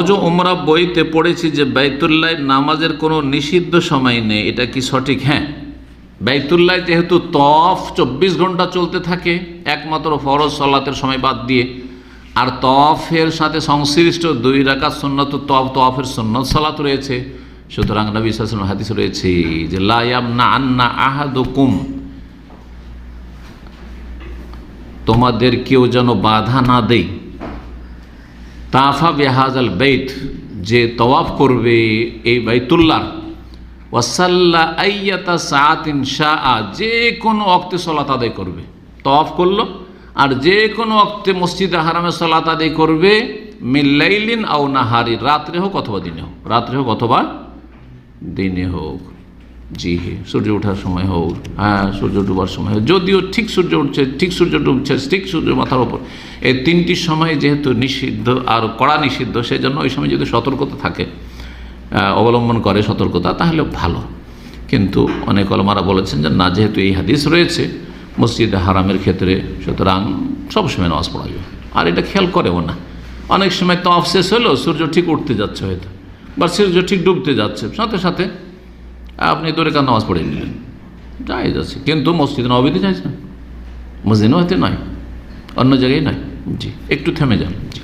হজ ওমরা বইতে পড়েছি যে বাইতুল্লাহ নামাজের কোনো নিষিদ্ধ সময় নেই। এটা কি সঠিক? হ্যাঁ। বাইতুল্লাহ যেহেতু তফ চব্বিশ ঘণ্টা চলতে থাকে, একমাত্র ফরজ সলাতের সময় বাদ দিয়ে। আর তফের সাথে সংশ্লিষ্ট দুই রাকাত সন্ন্যত তফ তফের সন্ন্যত সালাত রয়েছে। সুতরাং নবী সাল্লাম হাদিস রয়েছে যে লায়াম না আন্না আহাদুকুম। তোমাদের কেউ যেন বাধা না দেয়। তাফা বেহাজাল বেত যে তওয়াফ করবে এই বাইতুল্লাহ। ওয়াসাল্লা আইয়াতা সাআতিন শাহ যে কোনো অক্তে সলাত আদায় করবে। তওয়াফ করল, আর যে কোনো অক্তে মসজিদে হারামে সলাত আদায় করবে মিল্লাইলিন আও নাহারি, রাত্রে হোক অথবা দিনে হোক। রাত্রে হোক অথবা দিনে হোক। জি, সূর্য ওঠার সময় হোক হ্যাঁ সূর্য ডুবার সময় হোক, যদিও ঠিক সূর্য উঠছে, ঠিক সূর্য ডুবছে, ঠিক সূর্য মাথার ওপর এই তিনটি সময় যেহেতু নিষিদ্ধ আর কড়া নিষিদ্ধ সেই জন্য ওই সময় যদি সতর্কতা থাকে অবলম্বন করে সতর্কতা, তাহলে ভালো। কিন্তু অনেক অলমারা বলেছেন যে, না, যেহেতু এই হাদিস রয়েছে, মসজিদে হারামের ক্ষেত্রে, সুতরাং সবসময় নামাজ পড়া যাবে আর এটা খেয়াল করেও না। অনেক সময় তো অফ শেষ হলো, সূর্য ঠিক উঠতে যাচ্ছে হয়তো, বা সূর্য ঠিক ডুবতে যাচ্ছে। সাথে সাথে আপনি দূরে কান নামাজ পড়ে নিলেন। যাই যাচ্ছে। কিন্তু মসজিদ নবীতে যাইছে না। মসজিদ নয়। অন্য জায়গায় নয়। জি, একটু থেমে যান। জি।